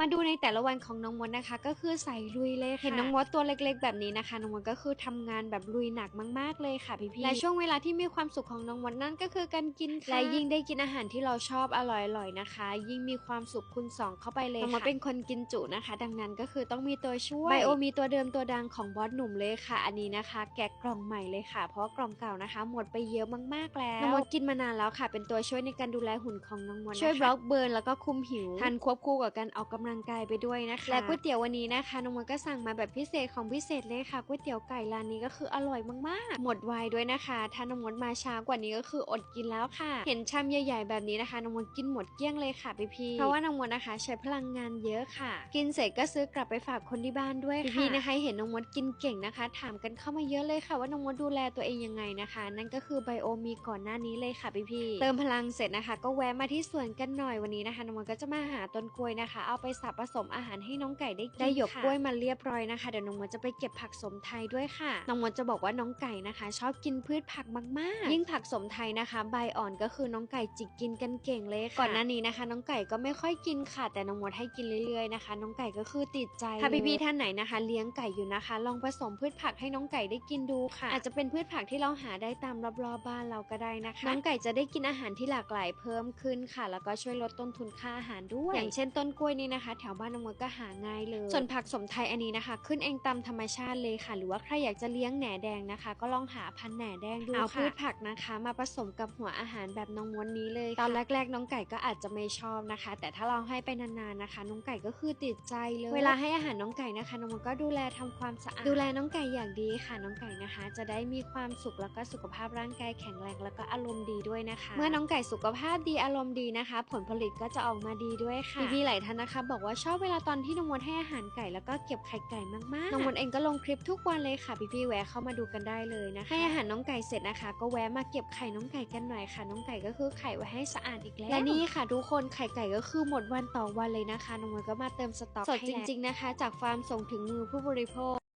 มาดูในแต่ละวันของน้องมดนะคะ ก็คือใส่ลุยเลยค่ะเห็นน้องมดตัวเล็กๆ แบบนี้นะคะน้องมดก็คือทำงานแบบลุยหนักมากๆเลยค่ะพี่ๆและช่วงเวลาที่มีความสุขของน้องมดนั่นก็คือการกินค่ะและยิ่งได้กินอาหารที่เราชอบอร่อยๆนะคะ ยิ่งมีความสุขคูณสองเข้าไปเลยค่ะน้องมดเป็นคนกินจุนะคะ ดังนั้นก็คือต้องมีตัวช่วยไบโอมีตัวเดิมตัวดังของบอสหนุ่มเลยค่ะ อันนี้นะคะ แกะกล่องใหม่เลยค่ะ เพราะว่ากล่องเก่านะคะ หมดไปเยอะมากๆแล้วน้องมดกินมานานแล้วค่ะ เป็นตัวช่วยในการดูแลหุ่นของน้องมดนะคะช่วยบล็อกเบิร์นแล้วก็คุมผิวทานควบคู่กับการออกกำลังกายไปด้วยนะคะ และก๋วยเตี๋ยววันนี้นะคะน้องมดก็สั่งมาแบบพิเศษของพิเศษเลยค่ะก๋วยเตี๋ยวไก่ร้านนี้ก็คืออร่อยมากๆ หมดไวด้วยนะคะ ถ้าน้องมดมาช้ากว่านี้ก็คืออดกินแล้วค่ะ เห็นชามใหญ่ๆแบบนี้นะคะน้องมดกินหมดเกลี้ยงเลยค่ะพี่พี่ๆเพราะว่าน้องมดนะคะ ใช้พลังงานเยอะค่ะ กินเสร็จก็ซื้อกลับไปฝากคนที่บ้านด้วยค่ะพี่ๆนะคะเห็นน้องมดกินเก่งนะคะ ถามกันเข้ามาเยอะเลยค่ะ ว่าน้องมดดูแลตัวเองยังไงนะคะ นั่นก็คือไบโอมีก่อนหน้านี้เลยค่ะพี่พี่ๆเติมพลังเสร็จนะคะ ก็แวะมาที่สวนกันหน่อยวันนี้นะคะน้องมดก็จะมาหาต้นกล้วยนะคะ เอาไปสับผสมอาหารให้น้องไก่ได้กินได้หยกกล้วยมาเรียบร้อยนะคะเดี๋ยวน้องมดจะไปเก็บผักสมไทยด้วยค่ะน้องมดจะบอกว่าน้องไก่นะคะ ชอบกินพืชผักมากๆ ยิ่งผักสมไทยนะคะ ใบอ่อนก็คือน้องไก่จิกกินกันเก่งเลยค่ะก่อนหน้านี้นะคะ น้องไก่ก็ไม่ค่อยกินค่ะ แต่น้องมดให้กินเรื่อยๆนะคะ น้องไก่ก็คือติดใจถ้าพี่ๆท่านไหนนะคะ เลี้ยงไก่อยู่นะคะ ลองผสมพืชผักให้น้องไก่ได้กินดูค่ะ อาจจะเป็นพืชผักที่เราหาได้ตามรอบๆบ้านเราก็ได้นะคะ น้องไก่จะได้กินอาหารที่หลากหลายเพิ่มขึ้นค่ะ แล้วก็ช่วยลดต้นทุนค่าอาหารด้วย อย่างเช่นต้นกล้วยนี่นะคะแถวบ้านน้องมดก็หาง่ายเลย ส่วนผักสมไทยอันนี้นะคะ ขึ้นเองตามธรรมชาติเลยค่ะ หรือว่าใครอยากจะเลี้ยงแหน่แดงนะคะ ก็ลองหาพันธุ์แหน่แดงดูเอาพืชผักนะคะ มาผสมกับหัวอาหารแบบน้องมดนี้เลยค่ะตอนแรกๆ น้องไก่ก็อาจจะไม่ชอบนะคะ แต่ถ้าเราให้ไปนานๆนะคะ น้องไก่ก็คือติดใจเลย เวลาให้อาหารน้องไก่นะคะน้องมดก็ดูแลทำความสะอาด ดูแลน้องไก่อย่างดีค่ะน้องไก่นะคะ จะได้มีความสุขแล้วก็สุขภาพร่างกายแข็งแรงแล้วก็อารมณ์ดีด้วยนะคะ เมื่อน้องไก่สุขภาพดีอารมณ์ดีนะคะ ผลผลิตก็จะออกมาดีด้วยค่ะพี่ๆหลายท่านนะคะบอกว่าชอบเวลาตอนที่น้องมดให้อาหารไก่แล้วก็เก็บไข่ไก่มากๆ น้องมดเองก็ลงคลิปทุกวันเลยค่ะพี่ๆแวะเข้ามาดูกันได้เลยนะคะให้อาหารน้องไก่เสร็จนะคะ ก็แวะมาเก็บไข่น้องไก่กันหน่อยค่ะ น้องไก่ก็คือไข่ไว้ให้สะอาดอีกแล้วและนี่ค่ะทุกคนไข่ไก่ก็คือหมดวันต่อวันเลยนะคะน้องมดก็มาเติมสต็อกสดจริง ๆนะคะ จากฟาร์มส่งถึงมือผู้บริโภค